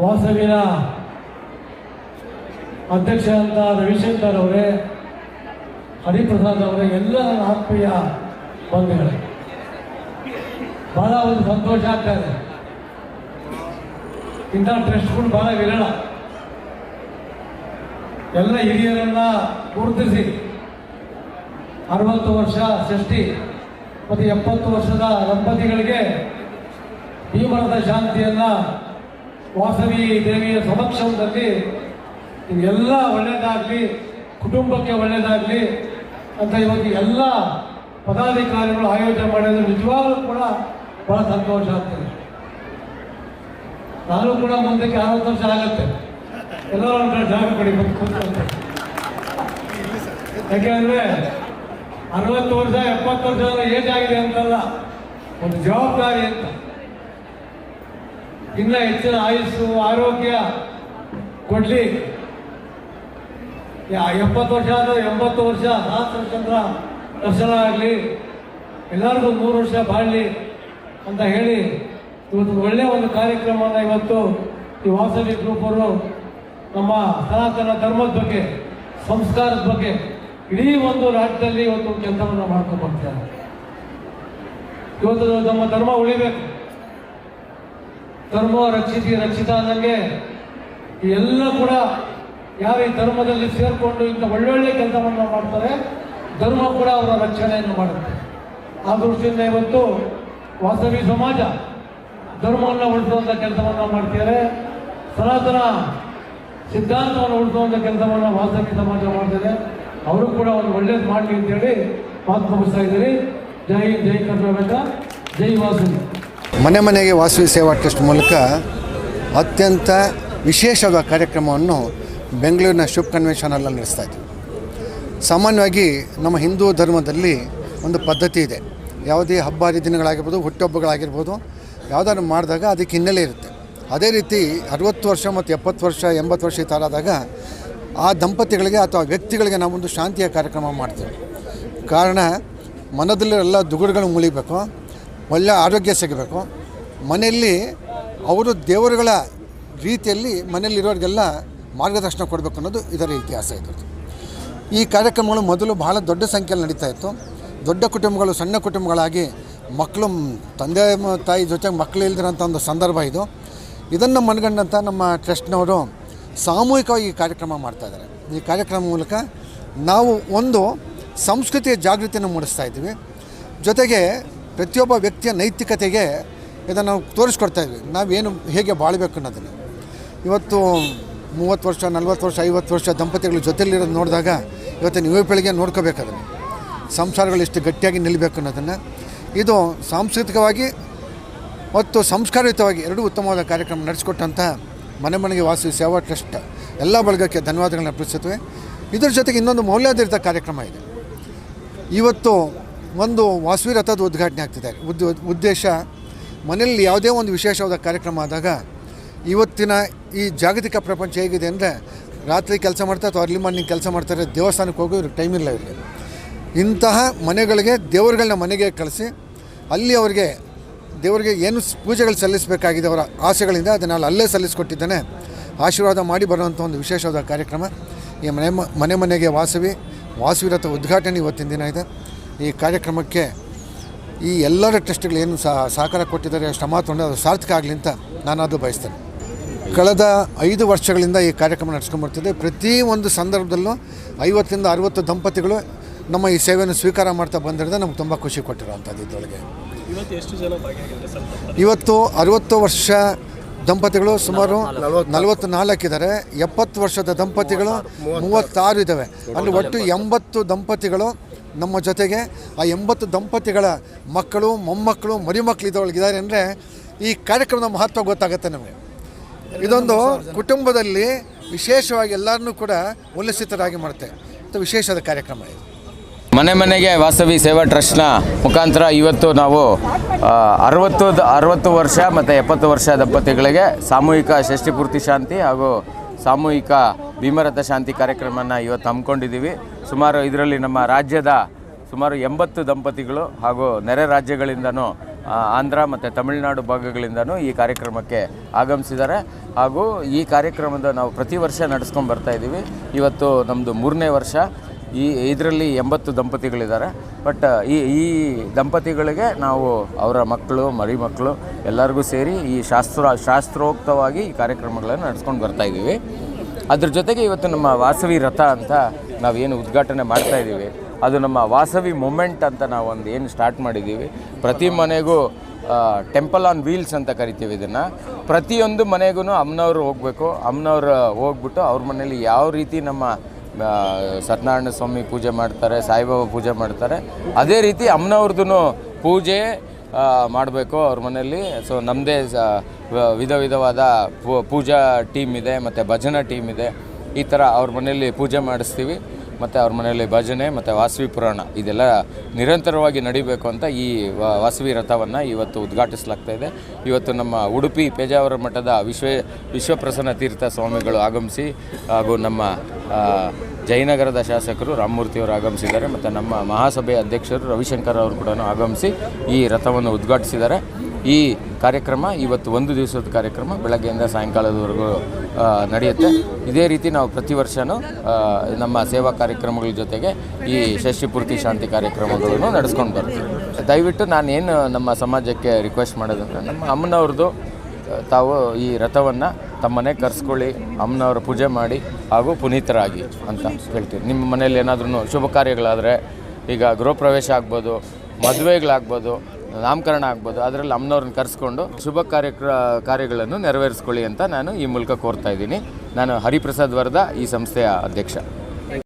ವಾಸವಿನ ಅಧ್ಯಕ್ಷ ಅಂತ ರವಿಶಂಕರ್ ಅವರೇ, ಹರಿಪ್ರಸಾದ್ ಅವರೇ, ಎಲ್ಲ ಆತ್ಮೀಯ ಬಂಧುಗಳೇ. ಬಹಳ ಒಂದು ಸಂತೋಷ ಆಗ್ತಾ ಇದೆ. ಇಂಥ ಟ್ರಸ್ಟ್ಗಳು ಬಹಳ ವಿರಳ. ಎಲ್ಲ ಹಿರಿಯರನ್ನ ಗುರುತಿಸಿ ಅರವತ್ತು ವರ್ಷ ಷಷ್ಠಿ ಮತ್ತು ಎಪ್ಪತ್ತು ವರ್ಷದ ದಂಪತಿಗಳಿಗೆ ಭೀಮರದ ಶಾಂತಿಯನ್ನ ವಾಸವಿ ದೇವಿಯ ಸಮಕ್ಷಮದಲ್ಲಿ ನಿಮಗೆಲ್ಲ ಒಳ್ಳೆಯದಾಗಲಿ ಕುಟುಂಬಕ್ಕೆ ಒಳ್ಳೆಯದಾಗಲಿ ಅಂತ ಇವತ್ತು ಎಲ್ಲ ಪದಾಧಿಕಾರಿಗಳು ಆಯೋಜನೆ ಮಾಡಿದ್ರು ನಿಜವಾಗ್ಲೂ ಕೂಡ ಬಹಳ ಸಂತೋಷ ಆಗ್ತದೆ. ನಾನು ಕೂಡ ಮುಂದಕ್ಕೆ ಅರವತ್ತು ವರ್ಷ ಆಗುತ್ತೆ. ಎಲ್ಲರೂ ಜಾಗ ಕೊಡಿ. ಯಾಕೆಂದ್ರೆ ಅರವತ್ತು ವರ್ಷ, ಎಪ್ಪತ್ತು ವರ್ಷ ಏಜ್ ಆಗಿದೆ ಅಂತಲ್ಲ, ಒಂದು ಜವಾಬ್ದಾರಿ ಅಂತ. ಇನ್ನ ಹೆಚ್ಚಿನ ಆಯುಸ್ಸು, ಆರೋಗ್ಯ ಕೊಡ್ಲಿ. ಎಪ್ಪತ್ತು ವರ್ಷ ಆದ್ರೆ ಎಂಬತ್ತು ವರ್ಷ ಸಹಸ್ರ ಚಂದ್ರ ದರ್ಶನ ಆಗಲಿ. ಎಲ್ಲರಿಗೂ ಮೂರು ವರ್ಷ ಬಾಳ್ಲಿ ಅಂತ ಹೇಳಿ ಇವತ್ತು ಒಳ್ಳೆಯ ಒಂದು ಕಾರ್ಯಕ್ರಮನ ಇವತ್ತು ಈ ವಾಸವಿ ಗ್ರೂಪ್ ಅವರು ನಮ್ಮ ಸನಾತನ ಧರ್ಮದ ಬಗ್ಗೆ, ಸಂಸ್ಕಾರದ ಬಗ್ಗೆ ಇಡೀ ಒಂದು ರಾಜ್ಯದಲ್ಲಿ ಇವತ್ತು ಕೆಲಸವನ್ನು ಮಾಡ್ಕೊಂಡು ಬರ್ತಾರೆ ಇವತ್ತು ನಮ್ಮ ಧರ್ಮ ಉಳಿಬೇಕು. ಧರ್ಮ ರಕ್ಷಿಸಿ ರಕ್ಷಿತ ಅನ್ನಂಗೆ ಎಲ್ಲ ಕೂಡ ಯಾರು ಈ ಧರ್ಮದಲ್ಲಿ ಸೇರಿಕೊಂಡು ಇಂಥ ಒಳ್ಳೊಳ್ಳೆ ಕೆಲಸವನ್ನು ಮಾಡ್ತಾರೆ, ಧರ್ಮ ಕೂಡ ಅವರ ರಕ್ಷಣೆಯನ್ನು ಮಾಡುತ್ತೆ. ಆ ದೃಷ್ಟಿಯಿಂದ ಇವತ್ತು ವಾಸವಿ ಸಮಾಜ ಧರ್ಮವನ್ನು ಉಳಿಸುವಂಥ ಕೆಲಸವನ್ನು ಮಾಡ್ತಾರೆ ಸನಾತನ ಸಿದ್ಧಾಂತವನ್ನು ಉಳಿಸುವಂಥ ಕೆಲಸವನ್ನು ವಾಸವಿ ಸಮಾಜ ಮಾಡ್ತಾರೆ ಅವರು ಕೂಡ ಒಂದು ಒಳ್ಳೇದು ಮಾಡಲಿ ಅಂತೇಳಿ ಮಾತು ಮುಗಿಸ್ತಾ ಇದ್ದೀರಿ. ಜೈ ಜೈ ಕರ್ನಾಟಕ, ಜೈ ವಾಸವಿ. ಮನೆ ಮನೆಗೆ ವಾಸವಿ ಸೇವಾ ಟ್ರಸ್ಟ್ ಮೂಲಕ ಅತ್ಯಂತ ವಿಶೇಷವಾದ ಕಾರ್ಯಕ್ರಮವನ್ನು ಬೆಂಗಳೂರಿನ ಶುಭ ಕನ್ವೆನ್ಷನ್ ಹಾಲಲ್ಲಿ ನಡೆಸ್ತಾ ಇದ್ದೀವಿ. ಸಾಮಾನ್ಯವಾಗಿ ನಮ್ಮ ಹಿಂದೂ ಧರ್ಮದಲ್ಲಿ ಒಂದು ಪದ್ಧತಿ ಇದೆ. ಯಾವುದೇ ಹಬ್ಬ ಹರಿದಿನಗಳಾಗಿರ್ಬೋದು ಹುಟ್ಟುಹಬ್ಬಗಳಾಗಿರ್ಬೋದು, ಯಾವುದಾದ್ರು ಮಾಡಿದಾಗ ಅದಕ್ಕೆ ಹಿನ್ನೆಲೆ ಇರುತ್ತೆ. ಅದೇ ರೀತಿ ಅರವತ್ತು ವರ್ಷ ಮತ್ತು ಎಪ್ಪತ್ತು ವರ್ಷ, ಎಂಬತ್ತು ವರ್ಷ ತಾರಾದಾಗ ಆ ದಂಪತಿಗಳಿಗೆ ಅಥವಾ ವ್ಯಕ್ತಿಗಳಿಗೆ ನಾವೊಂದು ಶಾಂತಿಯ ಕಾರ್ಯಕ್ರಮ ಮಾಡ್ತೀವಿ. ಕಾರಣ ಮನದಲ್ಲಿರೋ ದುಗುಡುಗಳು ಮುಳಿಬೇಕು. ಒಳ್ಳೆಯ ಆರೋಗ್ಯ ಸಿಗಬೇಕು. ಮನೆಯಲ್ಲಿ ಅವರು ದೇವರುಗಳ ರೀತಿಯಲ್ಲಿ ಮನೆಯಲ್ಲಿರೋರಿಗೆಲ್ಲ ಮಾರ್ಗದರ್ಶನ ಕೊಡಬೇಕು ಅನ್ನೋದು ಇದರ ಇತಿಹಾಸ ಇದ್ರದ್ದು. ಈ ಕಾರ್ಯಕ್ರಮಗಳು ಮೊದಲು ಬಹಳ ದೊಡ್ಡ ಸಂಖ್ಯೆಯಲ್ಲಿ ನಡೀತಾ ಇತ್ತು. ದೊಡ್ಡ ಕುಟುಂಬಗಳು ಸಣ್ಣ ಕುಟುಂಬಗಳಾಗಿ ಮಕ್ಕಳು, ತಂದೆ ತಾಯಿ ಜೊತೆಗೆ ಮಕ್ಕಳು ಇಲ್ದಿರೋಂಥ ಒಂದು ಸಂದರ್ಭ ಇದು. ಇದನ್ನು ಮನಗಂಡಂಥ ನಮ್ಮ ಟ್ರಸ್ಟ್ನವರು ಸಾಮೂಹಿಕವಾಗಿ ಈ ಕಾರ್ಯಕ್ರಮ ಮಾಡ್ತಾ ಇದ್ದಾರೆ. ಈ ಕಾರ್ಯಕ್ರಮ ಮೂಲಕ ನಾವು ಒಂದು ಸಂಸ್ಕೃತಿಯ ಜಾಗೃತಿಯನ್ನು ಮೂಡಿಸ್ತಾ ಇದ್ದೀವಿ. ಜೊತೆಗೆ ಪ್ರತಿಯೊಬ್ಬ ವ್ಯಕ್ತಿಯ ನೈತಿಕತೆಗೆ ಇದನ್ನು ನಾವು ತೋರಿಸ್ಕೊಡ್ತಾ ಇದ್ವಿ. ನಾವೇನು ಹೇಗೆ ಬಾಳ್ಬೇಕು ಅನ್ನೋದನ್ನು. ಇವತ್ತು ಮೂವತ್ತು ವರ್ಷ, ನಲ್ವತ್ತು ವರ್ಷ, ಐವತ್ತು ವರ್ಷ ದಂಪತಿಗಳು ಜೊತೆಲಿರೋದು ನೋಡಿದಾಗ ಇವತ್ತಿನ ಯುವ ಪೀಳಿಗೆ ನೋಡ್ಕೋಬೇಕು ಅದನ್ನು. ಸಂಸಾರಗಳು ಎಷ್ಟು ಗಟ್ಟಿಯಾಗಿ ನಿಲ್ಲಬೇಕು ಅನ್ನೋದನ್ನು. ಇದು ಸಾಂಸ್ಕೃತಿಕವಾಗಿ ಮತ್ತು ಸಂಸ್ಕಾರಯುತವಾಗಿ ಎರಡೂ ಉತ್ತಮವಾದ ಕಾರ್ಯಕ್ರಮ ನಡೆಸಿಕೊಟ್ಟಂಥ ಮನೆ ಮನೆಗೆ ವಾಸಿ ಸೇವಾ ಟ್ರಸ್ಟ್ ಎಲ್ಲ ಬಳಗಕ್ಕೆ ಧನ್ಯವಾದಗಳನ್ನ ಅರ್ಪಿಸುತ್ತವೆ. ಇದರ ಜೊತೆಗೆ ಇನ್ನೊಂದು ಮೌಲ್ಯಾಧಾರಿತ ಕಾರ್ಯಕ್ರಮ ಇದೆ. ಇವತ್ತು ಒಂದು ವಾಸವಿ ರಥದ ಉದ್ಘಾಟನೆ ಆಗ್ತಿದೆ. ಉದ್, ಉದ್ದೇಶ, ಮನೆಯಲ್ಲಿ ಯಾವುದೇ ಒಂದು ವಿಶೇಷವಾದ ಕಾರ್ಯಕ್ರಮ ಆದಾಗ ಇವತ್ತಿನ ಈ ಜಾಗತಿಕ ಪ್ರಪಂಚ ಹೇಗಿದೆ ಅಂದರೆ ರಾತ್ರಿ ಕೆಲಸ ಮಾಡ್ತಾರೆ ಅಥವಾ ಅರ್ಲಿ ಮಾರ್ನಿಂಗ್ ಕೆಲಸ ಮಾಡ್ತಾರೆ ದೇವಸ್ಥಾನಕ್ಕೆ ಹೋಗೋ ಇವ್ರಿಗೆ ಟೈಮ್ ಇಲ್ಲ ಇರಲಿ ಇಂತಹ ಮನೆಗಳಿಗೆ ದೇವರುಗಳನ್ನ ಮನೆಗೆ ಕಳಿಸಿ, ಅಲ್ಲಿ ಅವರಿಗೆ ದೇವರಿಗೆ ಏನು ಪೂಜೆಗಳು ಸಲ್ಲಿಸಬೇಕಾಗಿದೆ ಅವರ ಆಸೆಗಳಿಂದ ಅದನ್ನು ಅಲ್ಲಿ ಸಲ್ಲಿಸಿಕೊಟ್ಟಿದ್ದಾನೆ. ಆಶೀರ್ವಾದ ಮಾಡಿ ಬರುವಂಥ ಒಂದು ವಿಶೇಷವಾದ ಕಾರ್ಯಕ್ರಮ. ಈ ಮನೆ ಮನೆ ಮನೆಗೆ ವಾಸವಿ ವಾಸವಿ ರಥ ಉದ್ಘಾಟನೆ ಇವತ್ತಿನ ದಿನ ಇದೆ. ಈ ಕಾರ್ಯಕ್ರಮಕ್ಕೆ ಈ ಎಲ್ಲರ ಟ್ರಸ್ಟ್ಗಳು ಏನು ಸಹ ಸಹಕಾರ ಕೊಟ್ಟಿದ್ದಾರೆ ಶ್ರಮ ತೊಗೊಂಡು ಅದು ಸಾರ್ಥಕ ಆಗಲಿ ಅಂತ ನಾನು ಅದು ಬಯಸ್ತೇನೆ. ಕಳೆದ ಐದು ವರ್ಷಗಳಿಂದ ಈ ಕಾರ್ಯಕ್ರಮ ನಡೆಸ್ಕೊಂಡ್ಬರ್ತಿದೆ ಪ್ರತಿ ಒಂದು ಸಂದರ್ಭದಲ್ಲೂ ಐವತ್ತರಿಂದ ಅರುವತ್ತು ದಂಪತಿಗಳು ನಮ್ಮ ಈ ಸೇವೆಯನ್ನು ಸ್ವೀಕಾರ ಮಾಡ್ತಾ ಬಂದಿರೋದು ನಮ್ಗೆ ತುಂಬ ಖುಷಿ ಕೊಟ್ಟಿರೋವಂಥದ್ದು ಇದರೊಳಗೆ. ಇವತ್ತು ಎಷ್ಟು ಜನ ಭಾಗಿಯಾಗಿದ್ದಾರೆ ಸರ್ ಇವತ್ತು ಅರುವತ್ತು ವರ್ಷ ದಂಪತಿಗಳು ಸುಮಾರು ನಲವತ್ತು. ನಾಲ್ಕಿದ್ದಾರೆ ಎಪ್ಪತ್ತು ವರ್ಷದ ದಂಪತಿಗಳು ಮೂವತ್ತಾರು. ಇದ್ದಾವೆ. ಅಲ್ಲಿ ಒಟ್ಟು ಎಂಬತ್ತು ದಂಪತಿಗಳು ನಮ್ಮ ಜೊತೆಗೆ ಆ ಎಂಬತ್ತು ದಂಪತಿಗಳ ಮಕ್ಕಳು, ಮೊಮ್ಮಕ್ಕಳು ಮರಿಮಕ್ಕಳು ಇದರೊಳಗಿದ್ದಾರೆ ಅಂದರೆ ಈ ಕಾರ್ಯಕ್ರಮದ ಮಹತ್ವ ಗೊತ್ತಾಗುತ್ತೆ ನಮಗೆ. ಇದೊಂದು ಕುಟುಂಬದಲ್ಲಿ ವಿಶೇಷವಾಗಿ ಎಲ್ಲರನ್ನೂ ಕೂಡ ಉಲ್ಲಸಿತರಾಗಿ ಮಾಡುತ್ತೆ. ಮತ್ತು ವಿಶೇಷದ ಕಾರ್ಯಕ್ರಮ ಇದು. ಮನೆ ಮನೆಗೆ ವಾಸವಿ ಸೇವಾ ಟ್ರಸ್ಟ್ನ ಮುಖಾಂತರ ಇವತ್ತು ನಾವು ಅರವತ್ತು ಅರವತ್ತು ವರ್ಷ ಮತ್ತು ಎಪ್ಪತ್ತು ವರ್ಷ ದಂಪತಿಗಳಿಗೆ ಸಾಮೂಹಿಕ ಷಷ್ಠಿಪೂರ್ತಿ ಶಾಂತಿ ಹಾಗೂ ಸಾಮೂಹಿಕ ಭೀಮರಥ ಶಾಂತಿ ಕಾರ್ಯಕ್ರಮನ ಇವತ್ತು ಹಮ್ಮಿಕೊಂಡಿದ್ದೀವಿ. ಸುಮಾರು ಇದರಲ್ಲಿ ನಮ್ಮ ರಾಜ್ಯದ ಸುಮಾರು ಎಂಬತ್ತು ದಂಪತಿಗಳು ಹಾಗೂ ನೆರೆ ರಾಜ್ಯಗಳಿಂದನೂ ಆಂಧ್ರ ಮತ್ತು ತಮಿಳುನಾಡು ಭಾಗಗಳಿಂದನೂ ಈ ಕಾರ್ಯಕ್ರಮಕ್ಕೆ ಆಗಮಿಸಿದ್ದಾರೆ. ಹಾಗೂ ಈ ಕಾರ್ಯಕ್ರಮದ ನಾವು ಪ್ರತಿ ವರ್ಷ ನಡೆಸ್ಕೊಂಡು ಬರ್ತಾ ಇದ್ದೀವಿ. ಇವತ್ತು ನಮ್ಮದು ಮೂರನೇ ವರ್ಷ. ಈ, ಇದರಲ್ಲಿ ಎಂಬತ್ತು ದಂಪತಿಗಳಿದ್ದಾರೆ. ಬಟ್, ಈ ಈ ದಂಪತಿಗಳಿಗೆ ನಾವು ಅವರ ಮಕ್ಕಳು ಮರಿ ಮಕ್ಕಳು ಎಲ್ಲರಿಗೂ ಸೇರಿ ಈ ಶಾಸ್ತ್ರ, ಶಾಸ್ತ್ರೋಕ್ತವಾಗಿ ಈ ಕಾರ್ಯಕ್ರಮಗಳನ್ನು ನಡೆಸ್ಕೊಂಡು ಬರ್ತಾ ಇದ್ದೀವಿ. ಅದ್ರ ಜೊತೆಗೆ ಇವತ್ತು ನಮ್ಮ ವಾಸವಿ ರಥ ಅಂತ ನಾವೇನು ಉದ್ಘಾಟನೆ ಮಾಡ್ತಾ ಇದ್ದೀವಿ, ಅದು ನಮ್ಮ ವಾಸವಿ ಮೂಮೆಂಟ್ ಅಂತ ನಾವು ಒಂದು ಏನು ಸ್ಟಾರ್ಟ್ ಮಾಡಿದ್ದೀವಿ. ಪ್ರತಿ ಮನೆಗೂ ಟೆಂಪಲ್ ಆನ್ ವೀಲ್ಸ್ ಅಂತ ಕರಿತೀವಿ ಇದನ್ನು. ಪ್ರತಿಯೊಂದು ಮನೆಗೂ ಅಮ್ಮನವ್ರು ಹೋಗಬೇಕು ಅಮ್ಮನವ್ರು ಹೋಗ್ಬಿಟ್ಟು ಅವ್ರ ಮನೇಲಿ ಯಾವ ರೀತಿ ನಮ್ಮ ಸತ್ಯನಾರಾಯಣ ಸ್ವಾಮಿ ಪೂಜೆ ಮಾಡ್ತಾರೆ, ಸಾಯಿಬಾಬಾ ಪೂಜೆ ಮಾಡ್ತಾರೆ, ಅದೇ ರೀತಿ ಅಮ್ಮನವ್ರದ್ದು ಪೂಜೆ ಮಾಡಬೇಕು ಅವ್ರ ಮನೆಯಲ್ಲಿ ಸೊ ನಮ್ಮದೇ ವಿಧ ವಿಧವಾದ ಪೂಜಾ ಟೀಮ್ ಇದೆ, ಮತ್ತು ಭಜನಾ ಟೀಮ್ ಇದೆ. ಈ ಥರ ಅವ್ರ ಮನೆಯಲ್ಲಿ ಪೂಜೆ ಮಾಡಿಸ್ತೀವಿ, ಮತ್ತು ಅವ್ರ ಮನೆಯಲ್ಲಿ ಭಜನೆ, ಮತ್ತು ವಾಸವಿ ಪುರಾಣ, ಇದೆಲ್ಲ ನಿರಂತರವಾಗಿ ನಡಿಬೇಕು ಅಂತ ಈ ವಾಸವಿ ರಥವನ್ನು ಇವತ್ತು ಉದ್ಘಾಟಿಸಲಾಗ್ತಾ ಇದೆ. ಇವತ್ತು ನಮ್ಮ ಉಡುಪಿ ಪೇಜಾವರ ಮಠದ ವಿಶ್ವ, ವಿಶ್ವಪ್ರಸನ್ನ ತೀರ್ಥ ಸ್ವಾಮಿಗಳು ಆಗಮಿಸಿ, ಹಾಗೂ ನಮ್ಮ ಜಯನಗರದ ಶಾಸಕರು ರಾಮಮೂರ್ತಿಯವರು ಆಗಮಿಸಿದ್ದಾರೆ, ಮತ್ತು ನಮ್ಮ ಮಹಾಸಭೆಯ ಅಧ್ಯಕ್ಷರು ರವಿಶಂಕರ್ ಅವರು ಕೂಡ ಆಗಮಿಸಿ ಈ ರಥವನ್ನು ಉದ್ಘಾಟಿಸಿದ್ದಾರೆ. ಈ ಕಾರ್ಯಕ್ರಮ, ಇವತ್ತು ಒಂದು ದಿವಸದ ಕಾರ್ಯಕ್ರಮ ಬೆಳಗ್ಗೆಯಿಂದ ಸಾಯಂಕಾಲದವರೆಗೂ ನಡೆಯುತ್ತೆ. ಇದೇ ರೀತಿ ನಾವು ಪ್ರತಿ ವರ್ಷವೂ ನಮ್ಮ ಸೇವಾ ಕಾರ್ಯಕ್ರಮಗಳ ಜೊತೆಗೆ ಈ ಶಶಿ ಪೂರ್ತಿ ಶಾಂತಿ ಕಾರ್ಯಕ್ರಮಗಳನ್ನು ನಡೆಸ್ಕೊಂಡು ಬರ್ತೀವಿ ದಯವಿಟ್ಟು ನಾನೇನು ನಮ್ಮ ಸಮಾಜಕ್ಕೆ ರಿಕ್ವೆಸ್ಟ್ ಮಾಡೋದಂದರೆ ನಮ್ಮ ಅಮ್ಮನವ್ರದ್ದು ತಾವು ಈ ರಥವನ್ನು ತಮ್ಮ ಮನೆಗೆ ಕರೆಸ್ಕೊಳ್ಳಿ, ಅಮ್ಮನವರ ಪೂಜೆ ಮಾಡಿ ಹಾಗೂ ಪುನೀತರಾಗಿ ಅಂತ ಹೇಳ್ತೀವಿ. ನಿಮ್ಮ ಮನೇಲಿ ಏನಾದ್ರೂ ಶುಭ ಕಾರ್ಯಗಳಾದರೆ, ಈಗ ಗೃಹ ಪ್ರವೇಶ ಆಗ್ಬೋದು, ಮದುವೆಗಳಾಗ್ಬೋದು ನಾಮಕರಣ ಆಗ್ಬೋದು. ಅದರಲ್ಲಿ ಅಮ್ಮನವ್ರನ್ನ ಕರೆಸ್ಕೊಂಡು ಶುಭ ಕಾರ್ಯಕ್ರ, ಕಾರ್ಯಗಳನ್ನು ನೆರವೇರಿಸ್ಕೊಳ್ಳಿ ಅಂತ ನಾನು ಈ ಮೂಲಕ ಕೋರ್ತಾ ಇದ್ದೀನಿ. ನಾನು ಹರಿಪ್ರಸಾದ್ ವರ್ಧ, ಈ ಸಂಸ್ಥೆಯ ಅಧ್ಯಕ್ಷ.